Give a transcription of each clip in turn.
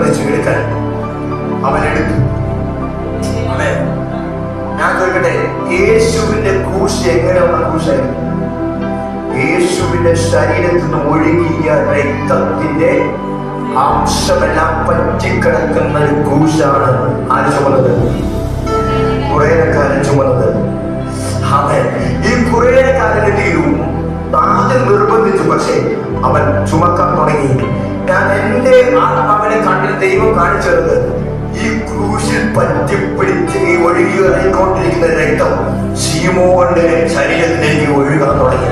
നിർബന്ധിച്ചു എടുക്കാൻ അവൻ ആമേൻ. ഞാൻ ചോദിക്കട്ടെ യേശുവിന്റെ ക്രൂശ് എങ്ങനെയുള്ള ക്രൂശായിരുന്നു യേശുവിന്റെ ശരീരത്തിൽ നിന്ന് ഒഴുകിയ രക്തത്തിന്റെ അംശമെല്ലാം പറ്റിക്കിടക്കുന്ന ഒരു ക്രൂശാണ് ആര് ചുമന്നത് കുറേക്കാരൻ ചുമന്നത് അതെ. ഈ കുറേക്കാരന്റെ തീരും ആദ്യം നിർബന്ധിച്ചു. പക്ഷേ അവൻ ചുമക്കാൻ തുടങ്ങി. ഞാൻ എന്റെ ആത്മാവിനെ കണ്ടിൽ ദൈവം കാണിച്ചത് ഈ ക്രൂശിൽ പറ്റിപ്പിടിച്ച് ഒഴുകി ഇറങ്ങിക്കൊണ്ടിരിക്കുന്ന രക്തം ശീമോന്റെ ശരീരത്തിലേക്ക് ഒഴുകാൻ തുടങ്ങി.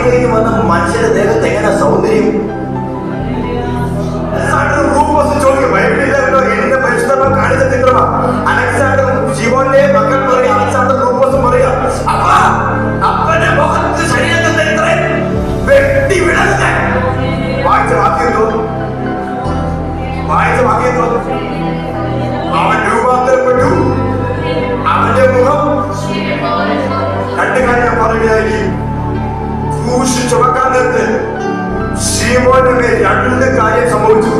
വയലിൽ പണി കഴിഞ്ഞ് വന്ന മനുഷ്യന്റെ ദേഹത്ത് എങ്ങനെ സൗന്ദര്യം അലക്സാണ്ടർ റൂപ്പോസ് ചോദിക്കും ബൈബിളിലല്ലോ എന്റെ പരിശുദ്ധമ കാണിച്ച ചിത്രമാ അലക്സാണ്ടർ ശിവന്റെ മക്കൾ പറയാ അലക്സാണ്ടർ റൂപ്പോസും പറയാ അപ്പ അപ്പന്റെ മുഖത്ത് ശരീരത്തിന്റെ ഇത്ര വെട്ടി വിടരുത് വായിച്ച വാക്യത്തോ വായിച്ച വാക്യത്തോ അവൻ രൂപാന്തരപ്പെട്ടു അവന്റെ മുഖം രണ്ട് കാര്യം പറയുകയായിരിക്കും ക്രൂശ് ചുമക്കാൻ നേരത്ത് ശീമോന്റെ രണ്ട് കാര്യം സംഭവിച്ചു.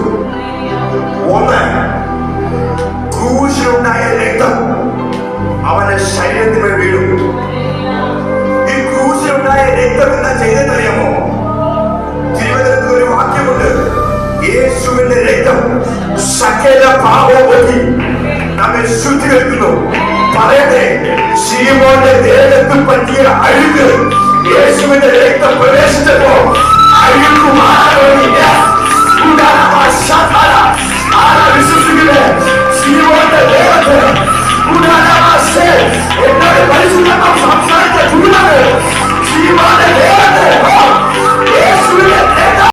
ഒന്ന് ക്രൂശിലുണ്ടായ രക്തം അവന്റെ ശരീരത്തിന് വീഴും. ഈ ക്രൂശിലുണ്ടായ രക്തം എന്താ ചെയ്തെന്നറിയാമോ തിരുവനന്തപുരത്ത് ഒരു വാക്യമുണ്ട്. യേശുവിന്റെ രക്തം സകല പാപമൊക്കെ നമ്മെ ശുദ്ധീകരിക്കുന്നു. പറയട്ടെ ശീമോന്റെ ദേഹത്ത് പറ്റിയ അഴുക്ക് യേശുവിന്റെ രക്തം പ്രവേശിച്ചപ്പോ അഴുക്ക്